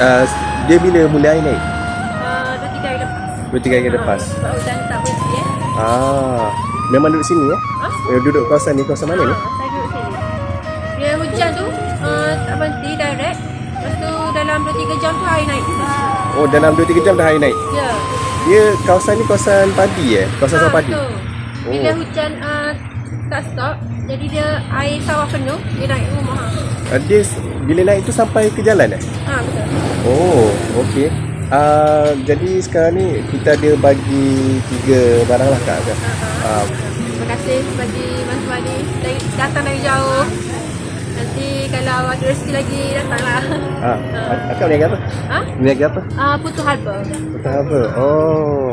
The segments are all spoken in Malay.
uh, dia bila mula air naik? Uh, dua tiga hari lepas. Dua tiga hari lepas. Sebab hujan tak berhenti eh. Ah, memang duduk sini ya? Ha? Eh, duduk kawasan ni, kawasan mana ni? Ha, saya duduk sini. Dia hujan tu uh, tak berhenti direct. Lepas tu dalam 2-3 jam tu air naik. Oh, dalam 2-3 jam dah air naik. Ya. Dia kawasan ni kawasan padi eh? Kawasan sawah padi? betul. Bila Oh. hujan uh, tak stop, jadi dia air sawah penuh, dia naik rumah. Uh, dia bila naik tu sampai ke jalan eh? Ha, betul. Oh, okey. Uh, jadi sekarang ni kita ada bagi tiga barang lah kak kan? Uh, Terima kasih bagi bantuan ni. Dari, datang dari jauh. Nanti kalau ada rezeki lagi, datanglah. ah, akak berniaga apa? Ha? Berniaga apa? Uh, Putu Harbour. Betul apa? Oh.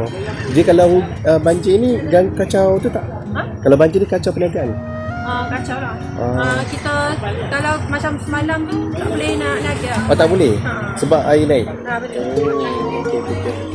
Jadi kalau uh, banjir ni gang kacau tu tak? Ha? Kalau banjir ni kacau perniagaan? Uh, kacau lah. Ah. Uh, kita kalau macam semalam tu tak boleh nak naga. Oh tak boleh? Ha. Sebab air naik? Ha, betul. Oh, okey, okey, okey.